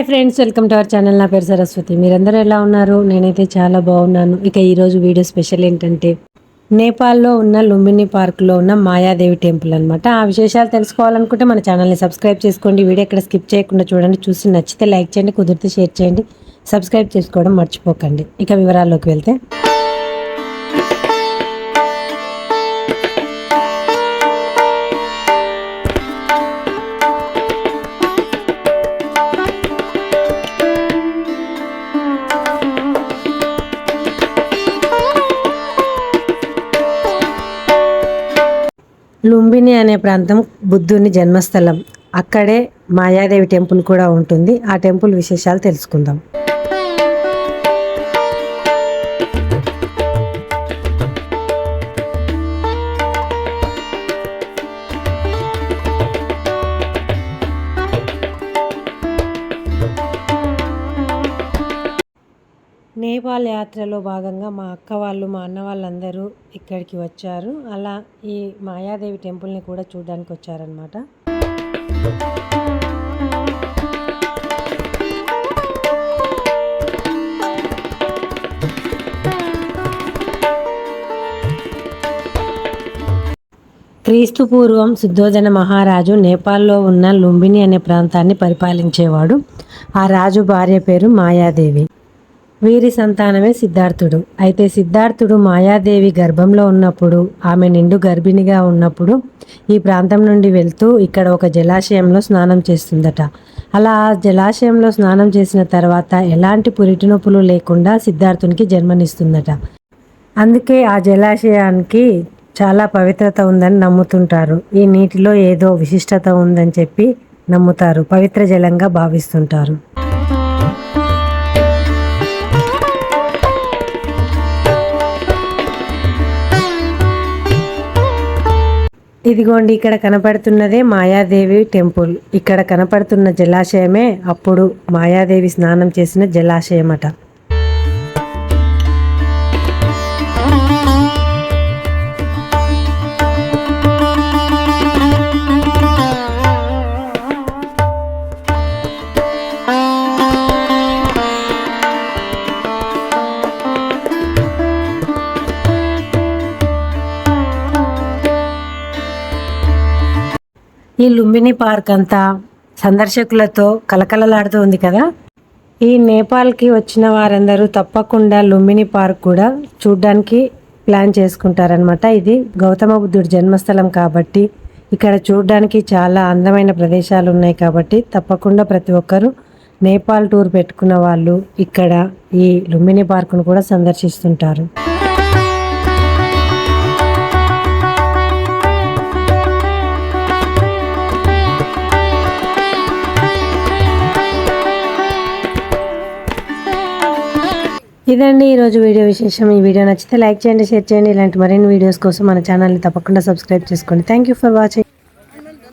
Hi friends welcome to our channel. నా పేరు సరస్వతి. మీరందరూ ఎలా ఉన్నారు? నేనైతే చాలా బాగున్నాను. ఇక ఈరోజు వీడియో స్పెషల్ ఏంటంటే నేపాల్లో ఉన్న లుంబిని పార్క్లో ఉన్న మాయాదేవి టెంపుల్ అనమాట ఆ విశేషాలు తెలుసుకోవాలనుకుంటే మన ఛానల్ని సబ్స్క్రైబ్ చేసుకోండి. వీడియో ఎక్కడ స్కిప్ చేయకుండా చూడండి. చూసి నచ్చితే లైక్ చేయండి కుదిరితే షేర్ చేయండి. సబ్స్క్రైబ్ చేసుకోవడం మర్చిపోకండి. ఇక వివరాల్లోకి వెళ్తే లుంబిని అనే ప్రాంతం బుద్ధుని జన్మస్థలం. అక్కడే మాయాదేవి టెంపుల్ కూడా ఉంటుంది. ఆ టెంపుల్ విశేషాలు తెలుసుకుందాం. నేపాల్ యాత్రలో భాగంగా మా అక్క వాళ్ళు మా అన్న వాళ్ళందరూ ఇక్కడికి వచ్చారు. అలా ఈ మాయాదేవి టెంపుల్ని కూడా చూడడానికి వచ్చారనమాట క్రీస్తు పూర్వం శుద్ధోజన మహారాజు నేపాల్లో ఉన్న లుంబిని అనే ప్రాంతాన్ని పరిపాలించేవాడు. ఆ రాజు భార్య పేరు మాయాదేవి. వీరి సంతానమే సిద్ధార్థుడు. అయితే సిద్ధార్థుడు మాయాదేవి గర్భంలో ఉన్నప్పుడు ఆమె నిండు గర్భిణిగా ఉన్నప్పుడు ఈ ప్రాంతం నుండి వెళ్తూ ఇక్కడ ఒక జలాశయంలో స్నానం చేస్తుందట. అలా ఆ జలాశయంలో స్నానం చేసిన తర్వాత ఎలాంటి పురిటినొప్పులు లేకుండా సిద్ధార్థునికి జన్మనిస్తుందట. అందుకే ఆ జలాశయానికి చాలా పవిత్రత ఉందని నమ్ముతుంటారు. ఈ నీటిలో ఏదో విశిష్టత ఉందని చెప్పి నమ్ముతారు. పవిత్ర జలంగా భావిస్తుంటారు. ఇదిగోండి ఇక్కడ కనపడుతున్నదే మాయాదేవి టెంపుల్. ఇక్కడ కనపడుతున్న జలాశయమే అప్పుడు మాయాదేవి స్నానం చేసిన జలాశయమట. ఈ లుంబిని పార్క్ అంతా సందర్శకులతో కలకలలాడుతూ ఉంది కదా? ఈ నేపాల్కి వచ్చిన వారందరూ తప్పకుండా లుంబిని పార్క్ కూడా చూడ్డానికి ప్లాన్ చేసుకుంటారనమాట ఇది గౌతమ బుద్ధుడి జన్మస్థలం కాబట్టి ఇక్కడ చూడడానికి చాలా అందమైన ప్రదేశాలు ఉన్నాయి కాబట్టి తప్పకుండా ప్రతి ఒక్కరూ నేపాల్ టూర్ పెట్టుకున్న వాళ్ళు ఇక్కడ ఈ లుంబిని పార్కును కూడా సందర్శిస్తుంటారు. ఇదండి ఈరోజు వీడియో విశేషం. ఈ వీడియో నచ్చితే లైక్ చేయండి షేర్ చేయండి. ఇలాంటి మరిన్ని వీడియోస్ కోసం మన ఛానల్ని తప్పకుండా సబ్స్క్రైబ్ చేసుకోండి. Thank you for watching